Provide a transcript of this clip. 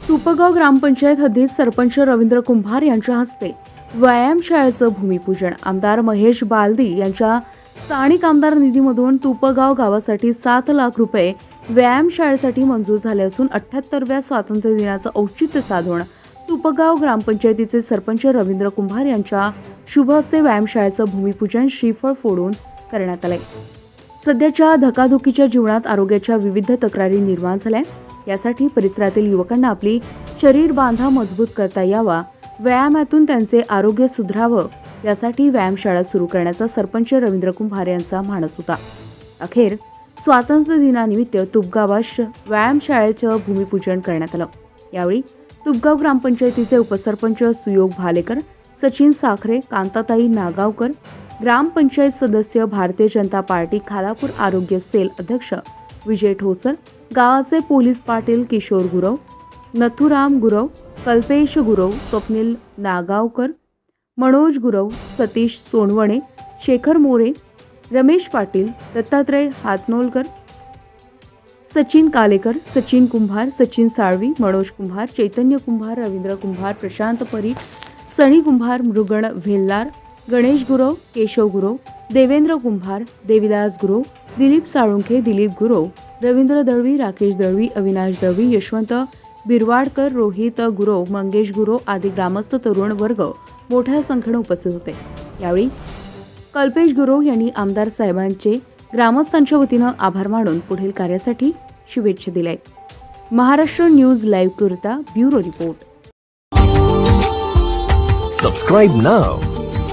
तुपगाव ग्रामपंचायत हद्दीत सरपंच रवींद्र कुंभार यांच्या हस्ते व्यायामशाळेचं भूमिपूजन. आमदार महेश बालदी यांच्या स्थानिक आमदार निधीमधून तुपगाव गावासाठी सात लाख रुपये व्यायामशाळेसाठी मंजूर झाले असून अठ्ठ्याहत्तरव्या स्वातंत्र्य दिनाचं औचित्य साधून तुपगाव ग्रामपंचायतीचे सरपंच रवींद्र कुंभार यांच्या शुभ हस्ते व्यायामशाळेचं भूमिपूजन श्रीफळ फोडून करण्यात आले सध्याच्या धकाधुकीच्या जीवनात आरोग्याच्या विविध तक्रारी निर्माण झाल्या. यासाठी परिसरातील युवकांना आपली शरीर बांधा मजबूत करता यावा. व्यायामातून त्यांचे आरोग्य सुधारावं. यासाठी व्यायामशाळा सुरू करण्याचा सरपंच रवींद्र कुंभार यांचा मानस होता. अखेर स्वातंत्र्य दिनानिमित्त तुपगावात व्यायामशाळेचं भूमिपूजन करण्यात आलं. यावेळी तुपगाव ग्रामपंचायतीचे उपसरपंच सुयोग भालेकर सचिन साखरे कांताताई नागावकर ग्रामपंचायत सदस्य भारतीय जनता पार्टी खालापूर आरोग्य सेल अध्यक्ष विजय ठोसर गावाचे पोलीस पाटील किशोर गुरव नथुराम गुरव कल्पेश गुरव स्वप्नील नागावकर मनोज गुरव सतीश सोनवणे शेखर मोरे रमेश पाटील दत्तात्रय हातनोलकर सचिन कालेकर सचिन कुंभार सचिन साळवी मनोज कुंभार चैतन्य कुंभार रवींद्र कुंभार प्रशांत परीख सनी कुंभार मृगण व्हेल्लार गणेश गुरव केशव गुरव देवेंद्र कुंभार देविदास गुरव दिलीप साळुंखे दिलीप गुरव रवींद्र दळवी राकेश दळवी अविनाश दळवी यशवंत बिरवाडकर रोहित गुरव मंगेश गुरव आदी ग्रामस्थ तरुण वर्ग मोठ्या संख्येने उपस्थित होते. यावेळी कल्पेश गुरव यांनी आमदार साहेबांचे ग्रामस्थांच्या वतीनं आभार मानून पुढील कार्यासाठी शुभेच्छा दिल्या महाराष्ट्र न्यूज लाईव्ह करता bureau report. Subscribe now